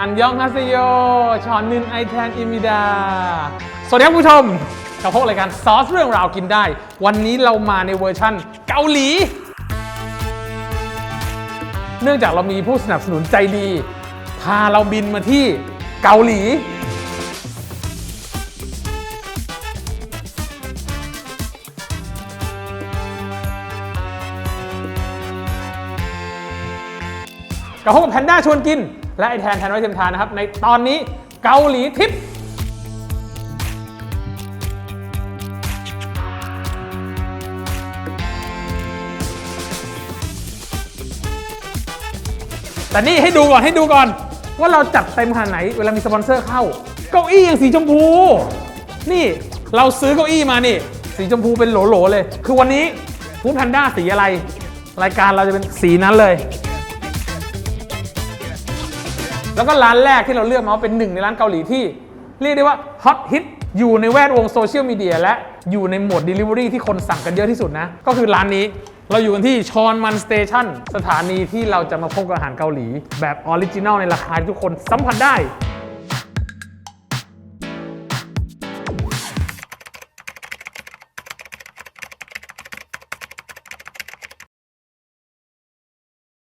อันยองฮาซิโยชอนนินไอแทนอิมิดา สวัสดีครับคุณผู้ชมกับพวกรายการซอสเรื่องราวกินได้ วันนี้เรามาในเวอร์ชั่นเกาหลี เนื่องจากเรามีผู้สนับสนุนใจดี พาเราบินมาที่เกาหลี กับพบกับแพนด้าชวนกิน และไอแทนแทนไว้เทียมทานนะครับ ในตอนนี้เกาหลีทิปแต่นี่ให้ดูก่อนให้ดูก่อน ว่าเราจัดเต็มขนาดไหน เวลามีสปอนเซอร์เข้า เก้าอี้อย่างสีชมพู นี่เราซื้อเก้าอี้มานี่ สีชมพูเป็นโหลๆเลย คือวันนี้ฟู้ดแพนด้าสีอะไร รายการเราจะเป็นสีนั้นเลย แล้วก็ร้านแรกที่เราเลือกมาว่าเป็นหนึ่งในร้านเกาหลีที่ เรียกได้ว่าฮอตฮิตอยู่ในแวดวงโซเชียลมีเดียและอยู่ในโหมด Delivery ที่คนสั่งกันเยอะที่สุดนะ ก็คือร้านนี้เราอยู่กันที่ชอนมันสเตชันสถานีที่เราจะมาพบกับอาหารเกาหลี แบบออริจินัลในราคาที่ทุกคนสัมผัสได้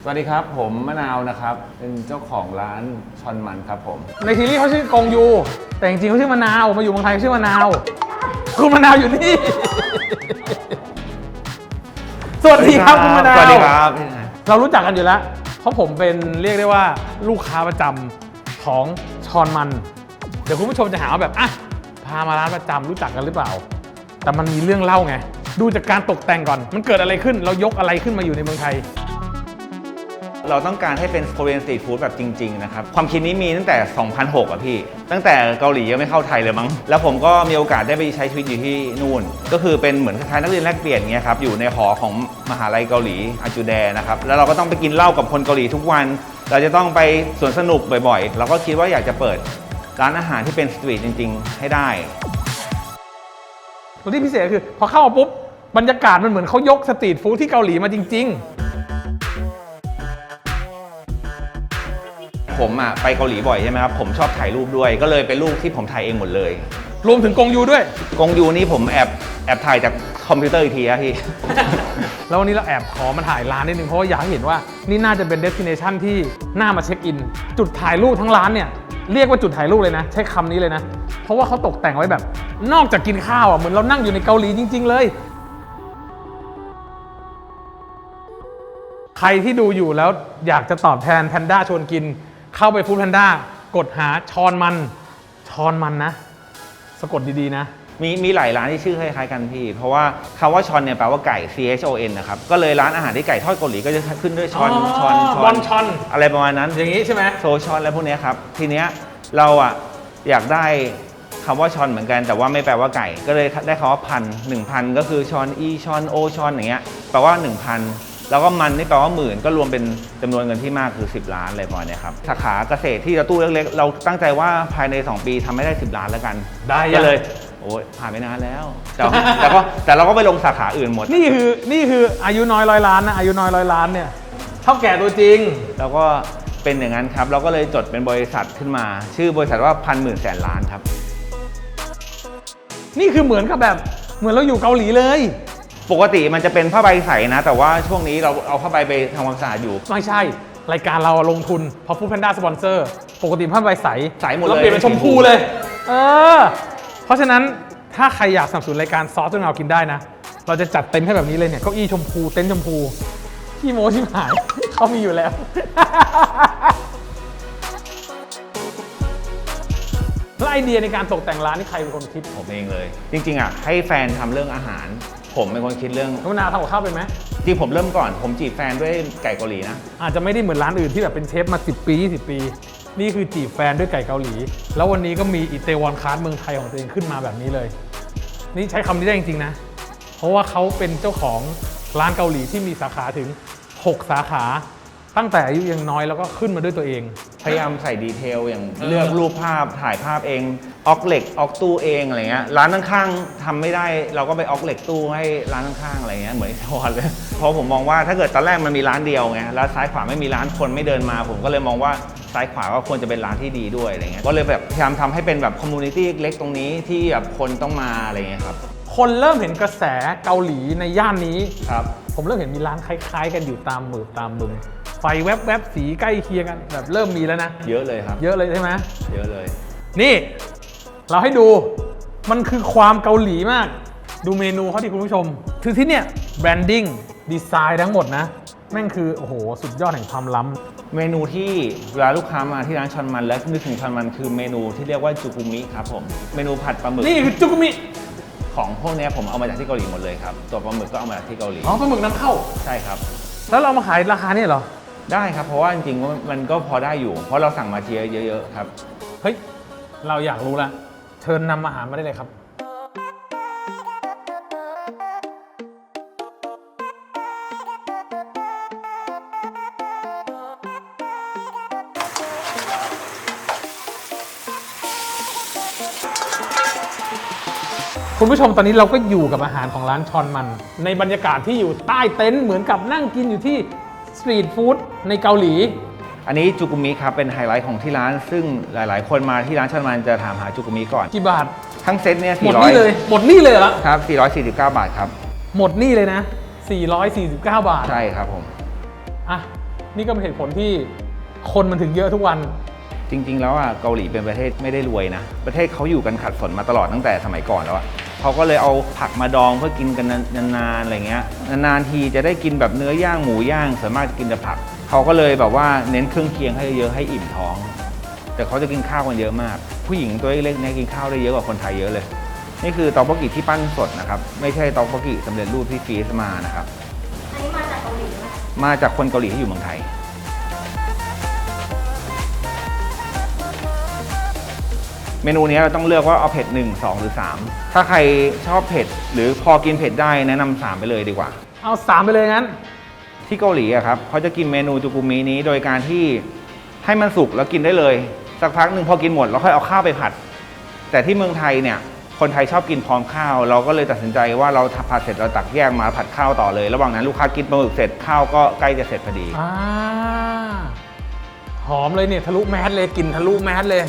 สวัสดีครับ ผมมะนาวนะครับ เป็นเจ้าของร้านชอนมันครับผม ในทีรีส์เขาชื่อกงยู แต่จริงๆเขาชื่อมะนาว มาอยู่เมืองไทยเขาชื่อมะนาว คุณมะนาวอยู่นี่ สวัสดีครับคุณมะนาว สวัสดีครับ เรารู้จักกันอยู่แล้ว เพราะผมเป็นเรียกได้ว่าลูกค้าประจำของชอนมัน เดี๋ยวคุณผู้ชมจะหาว่าแบบอะพามาร้านประจำรู้จักกันหรือเปล่า แต่มันมีเรื่องเล่าไง ดูจากการตกแต่งก่อน มันเกิดอะไรขึ้น เรายกอะไรขึ้นมาอยู่ในเมืองไทย เราต้องการให้เป็น Korean Street Food แบบจริงๆนะครับ ความคิดนี้มีตั้งแต่ 2006อะพี่ ตั้งแต่เกาหลียังไม่เข้าไทยเลยมั้ง แล้วผมก็มีโอกาสได้ไปใช้ชีวิตอยู่ที่นู่น ก็คือเป็นเหมือนคล้ายๆนักเรียนแลกเปลี่ยนเงี้ยครับ อยู่ในหอของมหาลัยเกาหลีอาจูแดนะครับ แล้วเราก็ต้องไปกินเหล้ากับคนเกาหลีทุกวัน เราจะต้องไปสวนสนุกบ่อยๆ เราก็คิดว่าอยากจะเปิดร้านอาหารที่เป็นสตรีทจริง ๆ ให้ได้ ตัวที่พิเศษคือพอเข้ามาปุ๊บบรรยากาศมันเหมือนเขายกสตรีทฟู้ดที่เกาหลีมาจริง ๆ ผมอะไปเกาหลีบ่อยใช่ไหมครับผมชอบถ่ายรูปด้วย ก็เลยเป็นรูปที่ผมถ่ายเองหมดเลยๆรวมถึงกงยูด้วย กงยูนี่ผมแอบแอบถ่ายจากคอมพิวเตอร์อีกทีอะพี่ แล้ววันนี้เราแอบขอมาถ่ายร้านนิดนึงเพราะว่าอยากให้เห็นว่านี่น่าจะเป็นเดสติเนชันที่น่ามาเช็คอิน จุดถ่ายรูปทั้งร้านเนี่ย เรียกว่าจุดถ่ายรูปเลยนะ ใช้คำนี้เลยนะ เพราะว่าเขาตกแต่งไว้แบบ นอกจากกินข้าวอะเหมือนเรานั่งอยู่ในเกาหลีจริง ๆ เลย ใครที่ดูอยู่แล้วอยากจะตอบแทนแพนด้าชวนกิน เข้าไปฟู้ดแพนด้ากดหาชอนมันชอนมันนะ สะกดดีๆนะ มีมีหลายร้านที่ชื่อคล้ายๆกันพี่ เพราะว่าคำว่าชอนเนี่ยแปลว่าไก่ C H O N นะครับ ก็เลยร้านอาหารที่ไก่ทอดเกาหลีก็จะขึ้นด้วยชอนอ๋อชอนบอนชอน อะไรประมาณนั้นอย่างนี้ใช่ไหม โซชอนอะไรพวกเนี้ยครับ ทีเนี้ยเราอะอยากได้คำว่าชอนเหมือนกัน แต่ว่าไม่แปลว่าไก่ ก็เลยได้คำว่าพันหนึ่งพันก็คือชอนอีชอนโอชอนอย่างเงี้ยแปลว่าหนึ่งพัน แล้วก็มันนี่แปลว่าหมื่นก็รวมเป็นจำนวนเงินที่มากคือ 10 ล้านอะไรประมาณเนี้ยครับสาขาเกษตรที่เราตู้เล็กๆ เราตั้งใจว่าภายใน 2 ปีทำให้ได้ 10 ล้านแล้วกัน ได้ยังก็เลย โอ้ยผ่านไปนานแล้ว แต่แต่ก็แต่เราก็ไปลงสาขาอื่นหมด นี่คือนี่คืออายุน้อยร้อยล้านนะอายุน้อยร้อยล้านเนี่ยเท่าแก่ตัวจริง แล้วก็เป็นอย่างนั้นครับ เราก็เลยจดเป็นบริษัทขึ้นมา ชื่อบริษัทว่าพันหมื่นแสนล้านครับ นี่คือเหมือนกับแบบเหมือนเราอยู่เกาหลีเลย ปกติมันจะเป็นผ้าใบใสนะ แต่ว่าช่วงนี้เราเอาผ้าใบไปทำความสะอาดอยู่ ไม่ใช่ รายการเราอะลงทุนเพราะฟู้ดแพนด้าสปอนเซอร์ปกติผ้าใบใสใสหมดเลยเราเปลี่ยนเป็นชมพูเลย เออ เพราะฉะนั้นถ้าใครอยากสนับสนุนรายการซอสจนเรากินได้นะ เราจะจัดเต็มให้แบบนี้เลยเนี่ยเก้าอี้ชมพูเต็นท์ชมพูขี้โม้ชิบหาย เขามีอยู่แล้ว แล้วไอเดียในการตกแต่งร้านนี่ใครเป็นคนคิด ผมเองเลย จริงๆอะให้แฟนทำเรื่องอาหาร ผมเป็นคนคิดเรื่อง น้องนาทำกับข้าวเป็นไหม จริงผมเริ่มก่อน ผมจีบแฟนด้วยไก่เกาหลีนะ อาจจะไม่ได้เหมือนร้านอื่นที่แบบเป็นเชฟมา 10 ปี 20 ปี นี่คือจีบแฟนด้วยไก่เกาหลี แล้ววันนี้ก็มีอิเตวอนคาร์ดเมืองไทยของตัวเองขึ้นมาแบบนี้เลย นี่ใช้คำนี้ได้จริงๆนะ เพราะว่าเขาเป็นเจ้าของร้านเกาหลีที่มีสาขาถึง 6 สาขาตั้งแต่อายุยังน้อยแล้วก็ขึ้นมาด้วยตัวเอง พยายามใส่ดีเทลอย่างเออเลือกรูปภาพถ่ายภาพเอง ออกเหล็กออกตู้เองอะไรเงี้ยร้านข้างๆทำไม่ได้เราก็ไปออกเหล็กตู้ให้ร้านข้างๆอะไรเงี้ยเหมือนไอทอนเลยเพราะผมมองว่าถ้าเกิดตอนแรกมันมีร้านเดียวไงแล้วซ้ายขวาไม่มีร้านคนไม่เดินมา ผมก็เลยมองว่าซ้ายขวาก็ควรจะเป็นร้านที่ดีด้วยอะไรเงี้ยก็เลยแบบพยายามทำให้เป็นแบบคอมมูนิตี้เล็กๆตรงนี้ที่แบบคนต้องมาอะไรเงี้ยครับคนเริ่มเห็นกระแสเกาหลีในย่านนี้ ครับ ผมเริ่มเห็นมีร้านคล้าย ๆ กันอยู่ตามหมือตามบึงไฟแวบๆสีใกล้เคียงกันแบบเริ่มมีแล้วนะ เยอะเลยครับ เยอะเลยใช่ไหมเยอะเลย นี่ เราให้ดูมันคือความเกาหลีมาก ดูเมนูเขาดิคุณผู้ชมคือที่เนี่ยแบรนดิ้งดีไซน์ทั้งหมดนะ แม่งคือ โอ้โห สุดยอดแห่งความล้ำเมนูที่เวลาลูกค้ามาที่ร้านชอนมันแล้วนึกถึงชอนมันคือเมนูที่เรียกว่าจูกุมิครับผมเมนูผัดปลาหมึกนี่คือจุกุมิของพวกเนี้ยผมเอามาจากที่เกาหลีหมดเลยครับตัวปลาหมึกก็เอามาจากที่เกาหลีอ๋อปลาหมึกน้ำเข้าใช่ครับ แล้วเรามาขายราคาเนี่ยเหรอได้ครับ เพราะว่าจริงๆมันก็พอได้อยู่ เพราะเราสั่งมาเทียเยอะๆครับ เฮ้ย เราอยากรู้ละ เชิญนำอาหารมาได้เลยครับ คุณผู้ชมตอนนี้เราก็อยู่กับอาหารของร้านชอนมัน ในบรรยากาศที่อยู่ใต้เต็นท์เหมือนกับนั่งกินอยู่ที่สตรีทฟู้ดในเกาหลี อันนี้จูกุมิครับเป็นไฮไลท์ของที่ร้าน ซึ่งหลายๆ คนมาที่ร้านชอนมันจะถามหาจูกุมิก่อน กี่บาท ทั้งเซตเนี่ยหมดนี่เลย หมดนี่เลยเหรอ400ครับ449 บาทครับ หมดนี่เลยนะ 449 บาท ใช่ครับผม อะ นี่ก็เป็นเหตุผลที่คนมันถึงเยอะทุกวัน จริง ๆ แล้วอะเกาหลีเป็นประเทศไม่ได้รวยนะ ประเทศเขาอยู่กันขัดสนมาตลอดตั้งแต่สมัยก่อนแล้วอะเขาก็เลยเอาผักมาดองเพื่อกินกันนานๆอะไรเงี้ย นานๆทีจะได้กินแบบเนื้อย่างหมูย่างส่วนมากจะกินแต่ผัก เขาก็เลยแบบว่าเน้นเครื่องเคียงให้เยอะให้อิ่มท้อง แต่เขาจะกินข้าวกันเยอะมาก ผู้หญิงตัวเล็กๆเนี่ยกินข้าวได้เยอะกว่าคนไทยเยอะเลย นี่คือตอกบกิที่ปั้นสดนะครับไม่ใช่ตอกบกิสำเร็จรูปที่ฟรีซมานะครับอันนี้มาจากเกาหลีไหมมาจากคนเกาหลีที่อยู่เมืองไทยเมนูนี้เราต้องเลือกว่าเอาเผ็ด 1 2 หรือ 3 ถ้าใครชอบเผ็ด หรือพอกินเผ็ดได้แนะนำ3ไปเลยดีกว่า เอาสามไปเลยงั้น ที่เกาหลีอะครับเขาจะกินเมนูจูกุมินี้โดยการที่ให้มันสุกแล้วกินได้เลย สักพักหนึ่งพอกินหมดแล้วค่อยเอาข้าวไปผัด แต่ที่เมืองไทยเนี่ยคนไทยชอบกินพร้อมข้าว เราก็เลยตัดสินใจว่าเราผัดเสร็จเราตักแยกมาผัดข้าวต่อเลย ระหว่างนั้นลูกค้ากินปลาหมึกเสร็จข้าวก็ใกล้จะเสร็จพอดี อ่าหอมเลยเนี่ยทะลุแมสเลยกลิ่นทะลุแมสเลย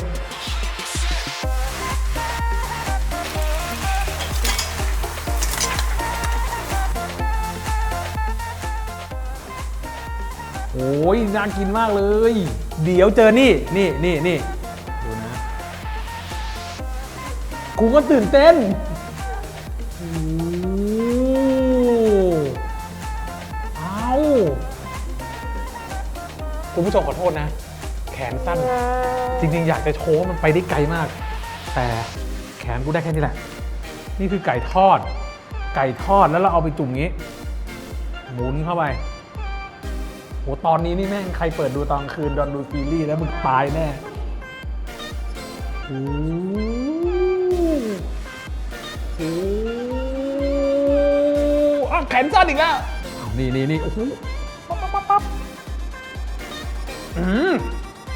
ยน่ากินมากเลย เดี๋ยวเจอนี่นี่นี่นี่ดูนะ กูก็ตื่นเต้นโอ้เอาคุณผู้ชมขอโทษนะ แขนสั้น จริง ๆ อยากจะโชว์มันไปได้ไกลมาก แต่แขนกูได้แค่นี้แหละ นี่คือไก่ทอด ไก่ทอดแล้วเราเอาไปจุ่มงี้หมุนเข้าไป โหตอนนี้นี่แม่งใครเปิดดูตอนคืนดอนดูซีรีส์แล้วมึงตายแน่โอ้โหอ้โหอ้าวแขนสั้นอีกแล้วนี่นี่นี่โอ้โหปั๊บปั๊บปั๊บปั๊บอืม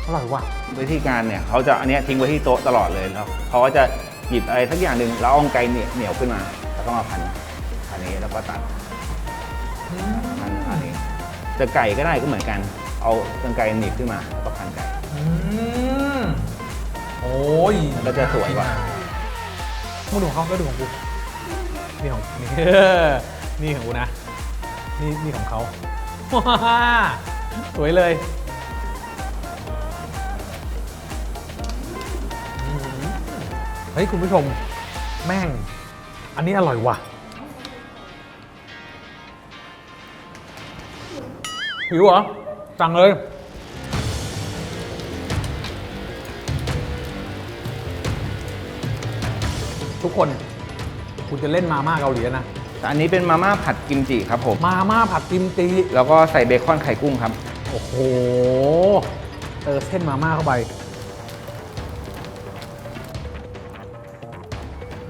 อร่อยว่ะวิธีการเนี่ยเขาจะอันเนี้ยทิ้งไว้ที่โต๊ะตลอดเลยแล้วเขาก็จะหยิบอะไรสักอย่างหนึ่งแล้วเอาไกรเหนียวขึ้นมา แล้วก็มาพันอันนี้แล้วก็ตัด จะไก่ก็ได้ก็เหมือนกัน เอากรรไกรหนีบขึ้นมาแล้วก็พันไก่ อืมโอ้ยแล้วจะสวยกว่า มึงดูของเขาแล้วดูของกูนี่ของนี่ นี่ของกูนะ นี่นี่ของเขาว้าสวยเลยอื้อหือเฮ้ยคุณผู้ชม แม่ง อันนี้อร่อยว่ะ หิวเหรอ สั่งเลย ทุกคน คุณจะเล่นมาม่าเกาหลีแล้วนะ แต่อันนี้เป็นมาม่าผัดกิมจิครับผม มาม่าผัดกิมจิแล้วก็ใส่เบคอนไข่กุ้งครับ โอ้โห เออเส้นมาม่าเข้าไป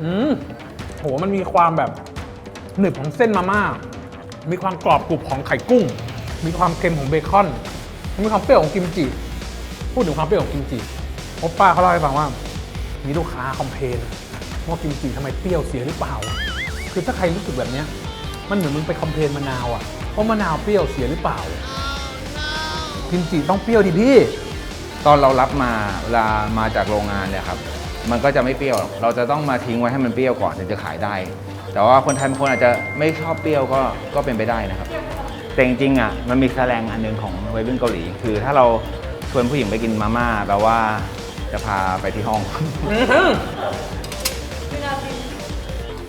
อืมโห มันมีความแบบหนึบของเส้นมาม่า มีความกรอบกรุบของไข่กุ้ง มีความเค็มของเบคอน มีความเปรี้ยวของกิมจิ พูดถึงความเปรี้ยวของกิมจิโอปป้าเขาเล่าให้ฟังว่า มีลูกค้าคอมเพลนว่ากิมจิทำไมเปรี้ยวเสียหรือเปล่า คือถ้าใครรู้สึกแบบนี้มันเหมือนมึงไปคอมเพลนมะนาวอะเพราะมะนาวเปรี้ยวเสียหรือเปล่า กิมจิต้องเปรี้ยวดิพี่ ตอนเรารับมาเวลามาจากโรงงานเนี่ยครับ มันก็จะไม่เปรี้ยว เราจะต้องมาทิ้งไว้ให้มันเปรี้ยวก่อนถึงจะขายได้ แต่ว่าคนไทยบางคนอาจจะไม่ชอบเปรี้ยวก็ก็เป็นไปได้นะครับ แต่จริงๆอะมันมีแสลงอันหนึงของวัยรุ่นเกาหลี คือถ้าเราชวนผู้หญิงไปกินมาม่าแปลว่าจะพาไปที่ห้อง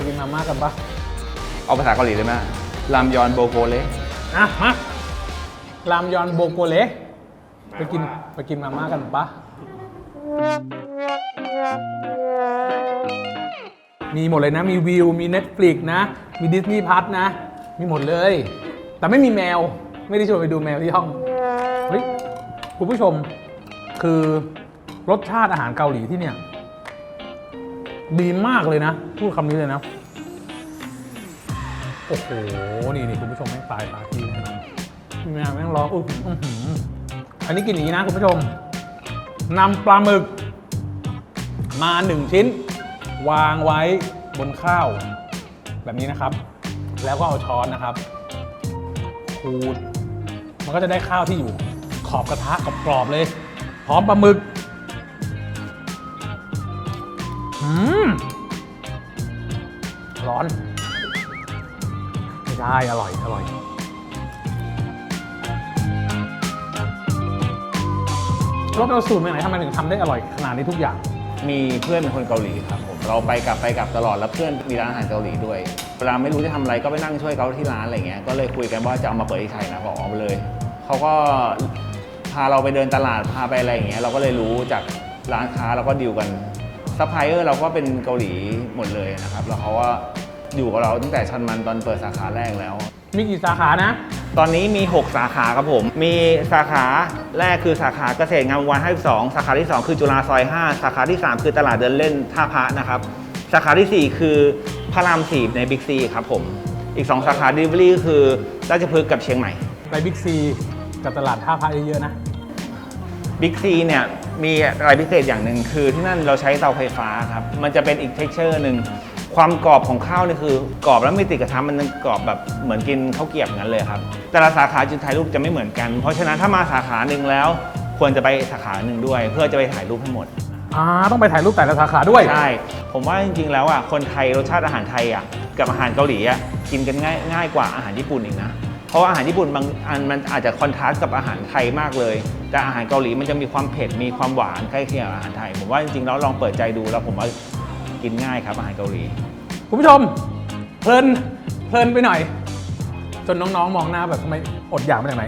กินมาม่ากันปะเอาภาษาเกาหลีเลยไหมรามยอนโบโกเลอะมารามยอนโบโกเละไปกินไปกินมาม่ากันปะมีหมดเลยนะ มีวิว มี Netflix นะ มีดิสนีย์พัทนะ มีหมดเลย แต่ไม่มีแมว ไม่ได้ชวนไปดูแมวที่ห้อง เฮ้ย คุณผู้ชม คือรสชาติอาหารเกาหลีที่เนี่ย ดีมากเลยนะ พูดคำนี้เลยนะ โอ้โห นี่นี่คุณผู้ชมแม่งตายตาที่แน่นอนพี่แม่แม่งร้องอุ้ยอื้อหืออันนี้กินอย่างนี้นะคุณผู้ชมนำปลาหมึก มาหนึ่งชิ้น วางไว้บนข้าว แบบนี้นะครับ แล้วก็เอาช้อนนะครับูดมันก็จะได้ข้าวที่อยู่ขอบกระทะกรอบๆเลย พร้อมปลาหมึกอืมร้อนไม่ได้อร่อย อร่อยรถเราสูตรมาจากไหนทำไมถึงทำได้อร่อยขนาดนี้ทุกอย่าง มีเพื่อนเป็นคนเกาหลีครับผมเราไปกลับไปกลับตลอดแล้วเพื่อนมีร้านอาหารเกาหลีด้วยเวลาไม่รู้จะทำอะไรก็ไปนั่งช่วยเขาที่ร้านอะไรเงี้ยก็เลยคุยกันว่าจะเอามาเปิดที่ไทยนะบอกเอาไปเลยเขาก็พาเราไปเดินตลาดพาไปอะไรอย่างเงี้ยเราก็เลยรู้จากร้านค้าเราก็ดีลกันซัพพลายเออร์เราก็เป็นเกาหลีหมดเลยนะครับแล้วเขาว่าอยู่กับเราตั้งแต่ชันมันตอนเปิดสาขาแรกแล้ว มีกี่สาขานะ ตอนนี้มี 6 สาขาครับผม มีสาขาแรกคือสาขาเกษตรงามวงศ์วัน52สาขาที่ 2 คือจุฬาซอย 5 สาขาที่ 3 คือตลาดเดินเล่นท่าพระนะครับ สาขาทีสี่4 คือพระราม4ในบิ๊กซีครับผม อีก 2 สาขาดิลิเวอรี่คือราชพฤกษ์กับเชียงใหม่ ไปบิ๊กซีกับตลาดท่าพระเยอะๆนะ บิ๊กซีเนี่ยมีอะไรพิเศษอย่างหนึ่งคือที่นั่นเราใช้เตาไฟฟ้าครับ มันจะเป็นอีกเท็กเจอร์หนึ่ง ความกรอบของข้าวนี่คือกรอบแล้วไม่ติดกระทะมันกรอบแบบเหมือนกินข้าวเกรียบงั้นเลยครับ แต่ละสาขาจุดถ่ายรูปจะไม่เหมือนกัน เพราะฉะนั้นถ้ามาสาขาหนึ่งแล้ว ควรจะไปสาขาหนึ่งด้วย เพื่อจะไปถ่ายรูปให้หมดอ่าต้องไปถ่ายรูปแต่ละสาขาด้วยใช่ผมว่าจริงๆแล้วอะคนไทยรสชาติอาหารไทยอะกับอาหารเกาหลีอะกินกันง่ายง่ายกว่าอาหารญี่ปุ่นอีกนะเพราะว่าอาหารญี่ปุ่นบางอันมันอาจจะคอนทราสต์กับอาหารไทยมากเลย แต่อาหารเกาหลีมันจะมีความเผ็ดมีความหวานใกล้เคียงกับอาหารไทย ผมว่าจริงๆแล้วลองเปิดใจดูแล้วผมว่า กินง่ายครับอาหารเกาหลี คุณผู้ชม เพลินเพลินไปหน่อย จนน้องๆ มองหน้าแบบทำไมอดอยากมาจากไหน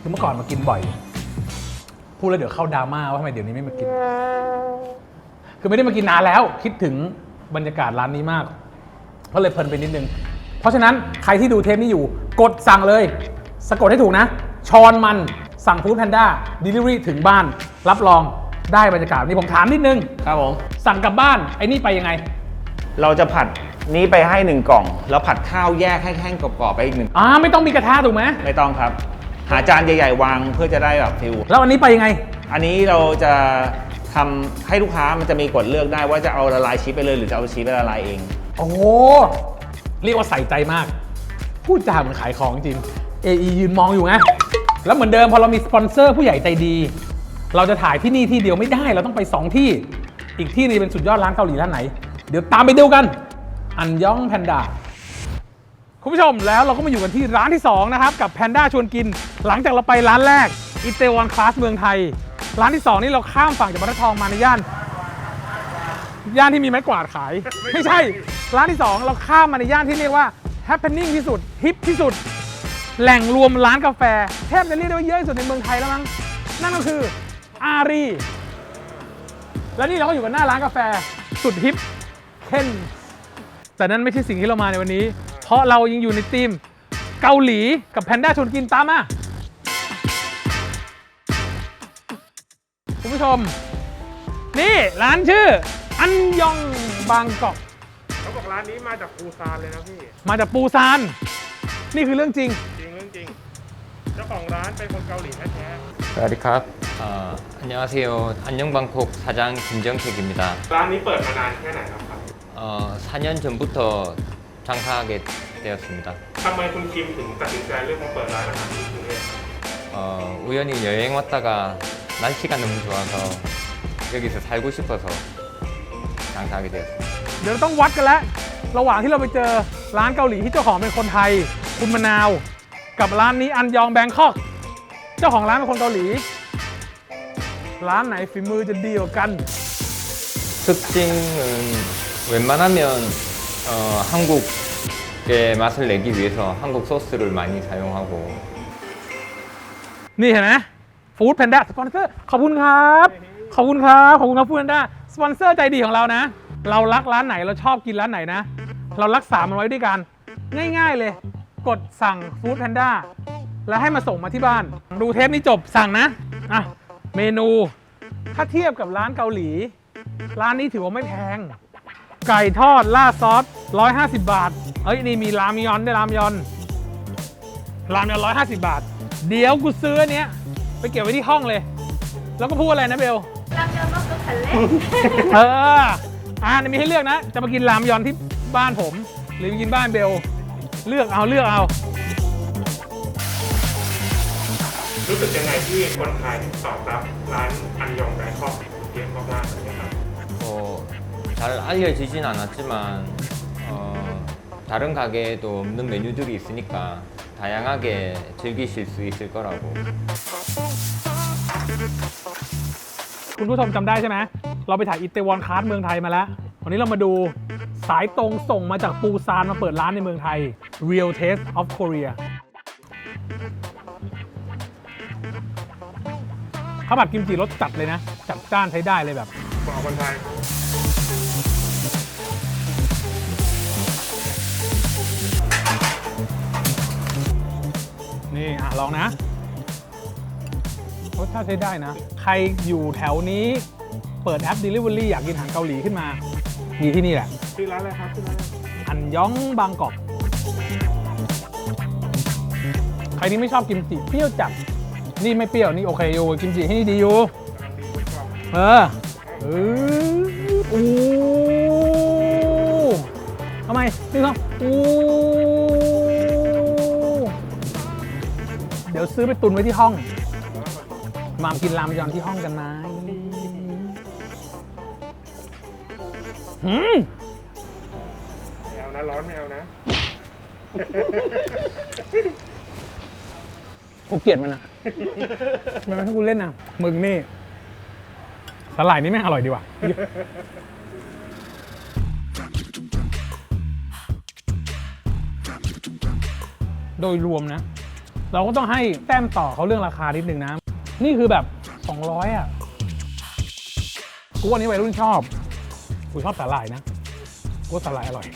คือเมื่อก่อนมากินบ่อย พูดแล้วเดี๋ยวเข้าดราม่าว่าทำไมเดี๋ยวนี้ไม่มากิน คือไม่ได้มากินนานแล้ว คิดถึงบรรยากาศร้านนี้มากก็เลยเพลินไปนิดนึง เพราะฉะนั้นใครที่ดูเทปนี้อยู่ กดสั่งเลย สะกดให้ถูกนะ ชอนมันสั่งฟู้ดแพนด้าด e ลิเวอรี่ถึงบ้าน รับรอง ได้บรรยากาศนี้ผมถามนิดนึง ครับผม สั่งกลับบ้านไอ้นี่ไปยังไง เราจะผัดนี้ไปให้หนึ่งกล่อง แล้วผัดข้าวแยกให้แห้งกรอบๆไปอีกหนึ่งอ่าไม่ต้องมีกระทะถูกไหมไม่ต้องครับ หาจานใหญ่ๆวางเพื่อจะได้แบบฟิลแล้วอันนี้ไปยังไง อันนี้เราจะทำให้ลูกค้ามันจะมีกฎเลือกได้ว่าจะเอาละลายชีสไปเลยหรือจะเอาชีสไปละลายเอง โอ้โหเรียกว่าใส่ใจมาก พูดจาเหมือนขายของจริง AE ยืนมองอยู่ไงแล้วเหมือนเดิมพอเรามีสปอนเซอร์ผู้ใหญ่ใจดี เราจะถ่ายที่นี่ที่เดียวไม่ได้ เราต้องไป 2 ที่ อีกที่นึงเป็นสุดยอดร้านเกาหลีร้านไหน เดี๋ยวตามไปดูกัน อันยองแพนด้าคุณผู้ชมแล้วเราก็มาอยู่กันที่ร้านที่ 2 นะครับ กับแพนด้าชวนกิน หลังจากเราไปร้านแรกอิเตวอนคลาสเมืองไทย ร้านที่ 2 นี่เราข้ามฝั่งจากบรรทัดทองมาในย่านย่านที่มีไม้กวาดขาย ไม่ใช่ ร้านที่ 2 เราข้ามมาในย่านที่เรียกว่า happening ที่สุดฮิปที่สุด แหล่งรวมร้านกาแฟ แทบจะเรียกได้ว่าเยอะที่สุดในเมืองไทยแล้วมั้งนั่นก็คือ อารีและนี่เราก็อยู่กันหน้าร้านกาแฟสุดฮิปเคนแต่นั่นไม่ใช่สิ่งที่เรามาในวันนี้ เพราะเรายังอยู่ในทีมเกาหลีกับแพนด้าชวนกินตามมาคุณผู้ชม นี่ร้านชื่อ อันยองบางกอกเขาบอกร้านนี้มาจากปูซานเลยนะพี่ มาจากปูซาน นี่คือเรื่องจริง จริงเรื่องจริง เจ้าของร้านเป็นคนเกาหลีแท้ สวัสดีครับ 어, 안녕하세요. 안녕방콕 사장 김정택입니다. ๆ ร้านนี้เปิดมานานแค่ไหนแล้วครับ 어, 4년 전부터 장사하게 되었습니다. ทำไมคุณคิมถึงตัดสินใจเลือกมาเปิดร้านอาหารที่กรุงเทพ 어, 우연히 여행 왔다가 날씨가 너무 좋아서 여기서 살고 싶어서 장사하게 되었습니다. เดี๋ยวเราต้องวัดกันแล้ว ระหว่างที่เราไปเจอร้านเกาหลีที่เจ้าของเป็นคนไทย คุณมะนาว กับร้านนี้อันยองแบงคอก เจ้าของร้านเป็นคนเกาหลี ร้านไหนฝีมือจะดีกว่ากัน 특징은 웬만하면 어, 한국의 맛을 내기 위해서 한국 소스를 많이 사용하고 นี่เห็นไหมฟู้ดแพนด้าสปอนเซอร์ขอบคุณครับ ขอบคุณครับ ขอบคุณครับฟู้ดแพนด้าสปอนเซอร์ใจดีของเรานะ เรารักร้านไหนเราชอบกินร้านไหนนะ เรารักษามันไว้ด้วยกัน ง่าย ๆ เลย กดสั่งฟู้ดแพนด้าแล้วให้มาส่งมาที่บ้าน ดูเทปนี้จบสั่งนะอะเมนูถ้าเทียบกับร้านเกาหลี ร้านนี้ถือว่าไม่แพง ไก่ทอดล่าดซอส 150 บาท เอ้ย นี่มีรามยอนด้วยรามยอนรามยอน150 บาท เดี๋ยวกูซื้ออันเนี้ยไปเก็บไว้ที่ห้องเลย แล้วก็พูดอะไรนะเบล รามยอนก็คือขันเล็กเออ อ่ามีให้เลือกนะ จะมากินรามยอนที่บ้านผม หรือไปกินบ้านเบล เลือกเอาเลือกเอา รู้สึกยังไงที่คนไทยตอบรับร้านอันยองแบงคอกเยอะมากๆเลยครับ 어, 잘 알려지진 않았지만 어, 다른 가게에도 없는 메뉴들이 있으니까 다양하게 즐기실 수 있을 거라고 คุณผู้ชมจำได้ใช่ไหม เราไปถ่ายอิตาลีคาร์ดเมืองไทยมาแล้ว วันนี้เรามาดูสายตรงส่งมาจากปูซานมาเปิดร้านในเมืองไทย Real Taste of Korea ข้าวผัดกิมจิรสจัดเลยนะ จัดจ้านใช้ได้เลยแบบบอกคนไทยนี่ อะ ลองนะรสชาติใช้ได้นะ ใครอยู่แถวนี้เปิดแอป Delivery อยากกินอาหารเกาหลีขึ้นมา มีที่นี่แหละ ชื่อร้านอะไรครับชื่อร้านอะไรอันยองบางกอก ครที่ไม่ชอบกิมจิเปรี้ยวจัด นี่ไม่เปรี้ยวนี่โอเคอยู่กิมจิให้นี่ดีอยู่เออเอออู้ทำไมนี่ครับอู้เดี๋ยวซื้อไปตุนไว้ที่ห้อง มากินรามยอนที่ห้องกันไหมหืมไม่เอานะ ร้อนไม่เอานะ กูเกลียดมันอะมันไม่ให้กูเล่นอะมึงนี่สลายนี่แม่งอร่อยดีว่ะ โดยรวมนะ เราก็ต้องให้แต้มต่อเขาเรื่องราคานิดนึงนะ นี่คือแบบ 200 อะ กูว่านี้วัยรุ่นชอบ กูชอบสาหร่ายนะ กูว่าสาหร่ายอร่อย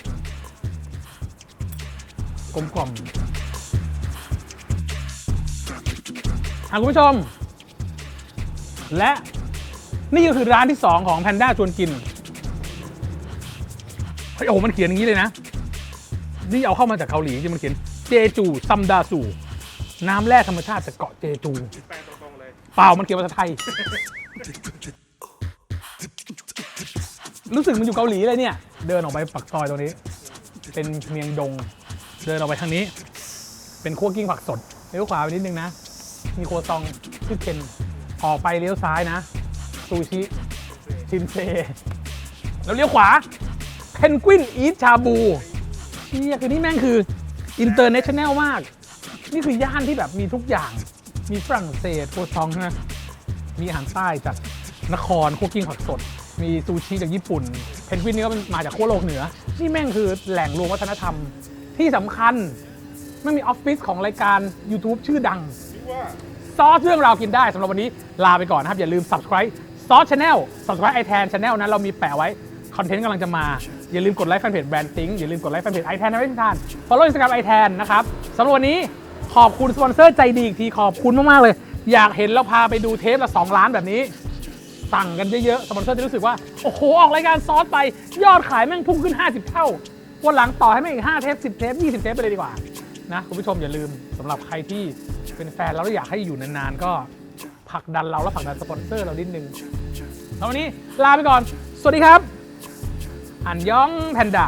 กลมกล่อม อะคุณผู้ชม และนี่ก็คือร้านที่ 2 ของแพนด้าชวนกินเฮ้ยโอ้มันเขียนอย่างนี้เลยนะ นี่เอาเข้ามาจากเกาหลีจริงมันเขียนเจจูซัมดาสูน้ำแร่ธรรมชาติจากเกาะเจจูแปลตรงๆเลยเปล่ามันเขียนภาษาไทย รู้สึกมันอยู่เกาหลีเลยเนี่ย เดินออกไปปักซอยตรงนี้ เป็นเมียงดง เดินออกไปทางนี้ เป็นคั่วกิ้งผักสดเลี้ยวขวาไปนิดนึงนะ มีโคซองชื่อเคนออกไปเลี้ยวซ้ายนะ ซูชิ ชินเซ แล้วเลี้ยวขวา เพนกวินอีทชาบูเชี่ยคือนี่แม่งคืออินเตอร์เนชั่นแนลมาก นี่คือย่านที่แบบมีทุกอย่าง มีฝรั่งเศสโคซองใช่ไหมมีอาหารใต้จากนครคั่วกิ้งผักสด มีซูชิจากญี่ปุ่น เพนกวินนี่ก็เป็นมาจากขั้วโลกเหนือ นี่แม่งคือแหล่งรวมวัฒนธรรมที่สำคัญไม่มีออฟฟิศของรายการ YouTube ชื่อดัง ซอสเรื่องราวกินได้สำหรับวันนี้ลาไปก่อนนะครับ อย่าลืม subscribe ซอส Channel subscribe ไอแทน Channel นั้นเรามีแปะไว้คอนเทนต์กำลังจะมา อย่าลืมกดไลค์แฟนเพจแบรนด์ติ้งอย่าลืมกดไลค์แฟนเพจไอแทนนะไม่ทาน follow Instagram ไอแทนนะครับสำหรับวันนี้ขอบคุณสปอนเซอร์ใจดีอีกทีขอบคุณมาก ๆ เลย อยากเห็นเราพาไปดูเทปละ 2 ล้านแบบนี้ สั่งกันเยอะ ๆ สปอนเซอร์จะรู้สึกว่า โอ้โห ออกรายการซอสไป ยอดขายแม่งพุ่งขึ้น 50 เท่า วันหลังต่อให้แม่งอีก 5 เทป 10 เทป 20 เทปไปเลยดีกว่า นะคุณผู้ชมอย่าลืมสำหรับใครที่เป็นแฟนแล้วอยากให้อยู่นานๆ ก็ผลักดันเราและผลักดันสปอนเซอร์เรานิดนึงแล้ววันนี้ลาไปก่อน สวัสดีครับ อันยองแพนด้า